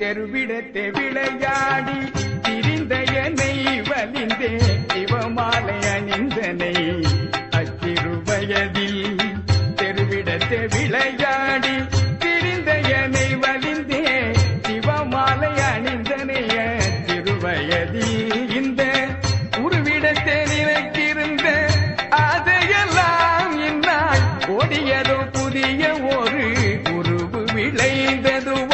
தெருவிடத்தை விளையாடி திரிந்த என்னை வலிந்தே சிவமாலை அணிந்தனை அச்சிறு வயதில் தெருவிடத்தை விளையாடி திரிந்த என்னை வலிந்தே சிவமாலை அணிந்தனை அச்சிறு வயதில் இந்த உருவிடத்தை நினைத்திருந்த அதையெல்லாம் இந்நாள் ஓடியதோ புதிய ஒரு உருவு விளைந்ததுவோ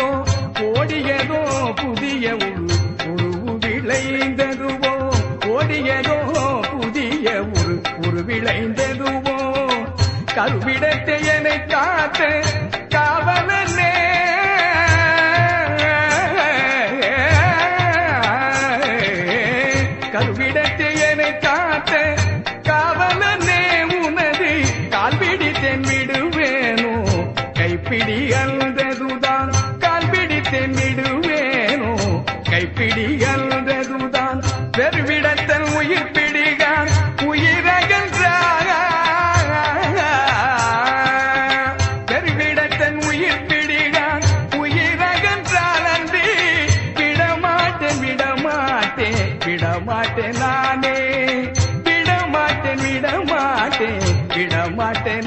ஓடியதோ புதிய உரு உருவு விளைந்ததுவோ? ஓடியதோ புதிய உரு உரு விளைந்ததுவோ? கருவிடத்தை என்னை காத்த காவலனே. கருவிடத்தை என்னை காத்த காவலனே. உனது கால்பிடித்தேன் விடுவேனோ? கைப்பிடி அல்ததுதான் சென்றிடுவேனோ கைப்பிடி அல்லதுதான் பெருவிடத்தன் உயிர் பிடிகான் உயிரகன்ற பெருவிடத்தன் உயிர் பிடிகான் உயிரகன்றால் அன்றி விடமாட்டேன் விடமாட்டேன் விடமாட்டேன் நானே. விடமாட்டேன் விடமாட்டேன் விடமாட்டேன்